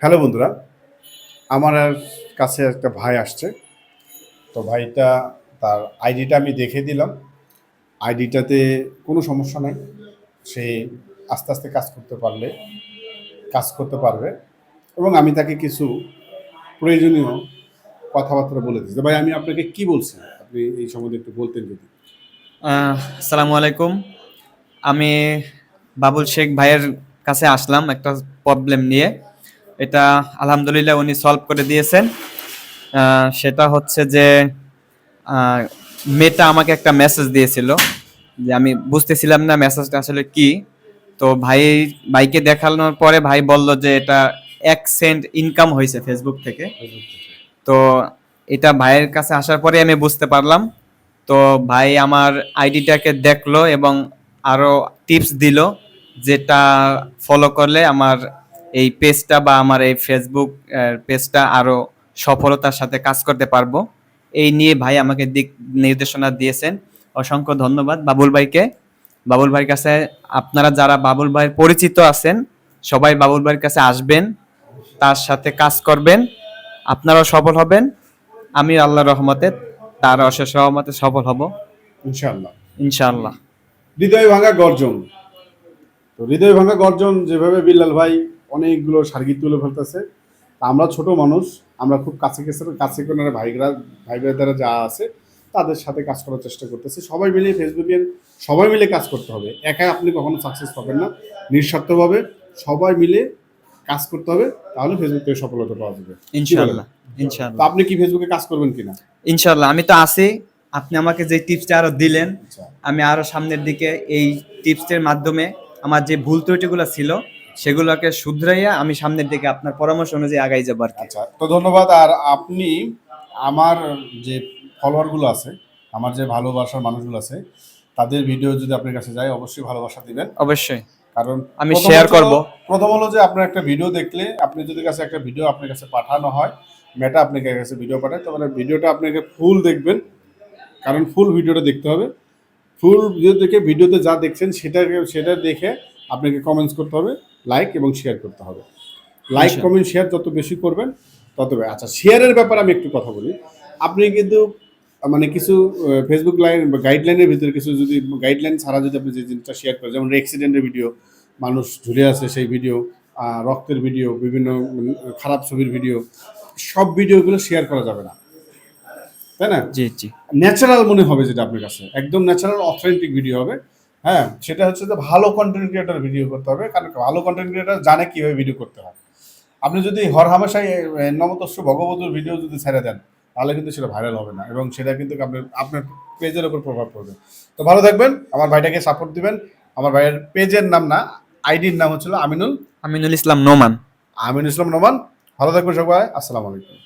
Hello বন্ধুরা, আমার কাছে একটা ভাই আসছে। তো ভাইটা তার আইডিটা আমি দেখে দিলাম। আইডিটাতে কোনো সমস্যা নাই, সে আস্তে আস্তে কাজ করতে পারলে, কাজ করতে পারবে এবং আমি তাকে কিছু প্রয়োজনীয় কথাবার্তা বলে দিচ্ছি। ভাই, আমি আপনাকে কি বলছি? আপনি এই সম্বন্ধে একটু বলতেন যদি। আসসালামু আলাইকুম। আমি বাবুল শেখ ভাইয়ের কাছে আসলাম একটা প্রবলেম নিয়ে। এটা আলহামদুলিল্লাহ উনি সলভ করে দিয়েছেন। সেটা হচ্ছে যে মেয়েটা আমাকে একটা মেসেজ দিয়েছিল যে আমি বুঝতেছিলাম না মেসেজটা আসলে কি। তো ভাই, ভাইকে দেখানোর পরে ভাই বলল যে এটা এক সেন্ট ইনকাম হয়েছে ফেসবুক থেকে। তো এটা ভাইয়ের কাছে আসার পরে আমি বুঝতে পারলাম। তো ভাই আমার আইডিটাকে দেখল এবং আরও টিপস দিল যেটা ফলো করলে আমার এই পেজটা বা আমার এই ফেসবুক পেজটা আরও সফলতার সাথে কাজ করতে পারব। এই নিয়ে ভাই আমাকে দিক নির্দেশনা দিয়েছেন। অসংখ্য ধন্যবাদ বাবুল ভাইকে। বাবুল ভাইয়ের কাছে আপনারা যারা বাবুল ভাইয়ের পরিচিত আছেন সবাই বাবুল ভাইয়ের কাছে আসবেন তার সাথে কাজ করবেন। আপনারাও সফল হবেন। আমি আল্লাহর রহমতে তার অশেষ রহমতে সফল হব। ইনশাল্লাহ ইনশাল্লাহ হৃদয় ভাঙা গর্জন। তো হৃদয় ভাঙা গর্জন যেভাবে বিল্লাল ভাই অনেকগুলো সার্গিক তুলে ফেলতেছে। তা আমরা ছোট মানুষ আমরা খুব কাছে কাছে কাছে কোনার ভাইরা ভাই ভাইদারা যা আছে তাদের সাথে কাজ করার চেষ্টা করতেছি। সবাই মিলে ফেসবুকের সবাই মিলে কাজ করতে হবে। একা আপনি কখনো সাকসেস পাবেন না। নিঃস্বার্থভাবে সবাই মিলে কাজ করতে হবে তাহলে ফেসবুক থেকে সফলতা পাওয়া যাবে। ইনশাআল্লাহ ইনশাআল্লাহ। আপনি কি ফেসবুকে কাজ করবেন কিনা? ইনশাআল্লাহ আমি তো আছি। আপনি আমাকে যে টিপসটা আরও দিলেন আচ্ছা। আমি আরও সামনের দিকে এই টিপসের মাধ্যমে আমার যে ভুল ত্রুটিগুলো ছিল সেগুলোকে শুধরাইয়া আমি সামনের দিকে আপনার পরামর্শ অনুযায়ী আগাই যাব আর আচ্ছা তো ধন্যবাদ। আর আপনি আমার যে ফলোয়ারগুলো আছে আমার যে ভালোবাসার মানুষগুলো আছে তাদের ভিডিও যদি আপনার কাছে যায় অবশ্যই ভালোবাসা দিবেন। অবশ্যই। কারণ আমি শেয়ার করব। প্রথম হলো যে আপনার একটা ভিডিও দেখলে আপনি যদি কাছে একটা ভিডিও আপনার কাছে পাঠানো হয় মেটা আপনার কাছে ভিডিও পাঠায় তো মানে ভিডিওটা আপনাকে ফুল দেখবেন। কারণ ফুল ভিডিওটা দেখতে হবে। ফুল ভিডিও দেখে ভিডিওতে যা দেখছেন সেটাকে সেটা দেখে আপনাকে কমেন্টস করতে হবে লাইক এবং শেয়ার করতে হবে। লাইক। কমেন্ট শেয়ার যত বেশি করবেন তত আচ্ছা শেয়ারের ব্যাপারে আমি একটু কথা বলি। আপনি কিন্তু মানে কিছু ফেসবুক লাইন বা গাইডলাইনের ভিতরে কিছু যদি গাইডলাইন ছাড়া যদি আপনি যে জিনিসটা শেয়ার করেন যেমন অ্যাক্সিডেন্টের ভিডিও মানুষ ঝুলে আছে সেই ভিডিও রক্তের ভিডিও বিভিন্ন খারাপ ছবির ভিডিও সব ভিডিওগুলো শেয়ার করা যাবে না। তাই না? জি জি। ন্যাচারাল মনে হবে যেটা আপনার কাছে। একদম ন্যাচারাল অথেন্টিক ভিডিও হবে। হ্যাঁ সেটা হচ্ছে যে ভালো কন্টেন্ট ক্রিয়েটার ভিডিও করতে হবে। কারণ ভালো কন্টেন্ট ক্রিয়েটার জানে কীভাবে ভিডিও করতে হয়। আপনি যদি হর হামেশাই নমতস্য ভগবতুর ভিডিও যদি ছেড়ে দেন তাহলে কিন্তু সেটা ভাইরাল হবে না এবং সেটা কিন্তু আপনার আপনার পেজের ওপর প্রভাব পড়বে। তো ভালো থাকবেন আমার ভাইটাকে সাপোর্ট দিবেন। আমার ভাইয়ের পেজের নাম না আইডির নাম হচ্ছিল আমিনুল। আমিনুল ইসলাম নোমান। আমিনুল ইসলাম নোমান। ভালো থাকবেন সবাই আসসালামু আলাইকুম।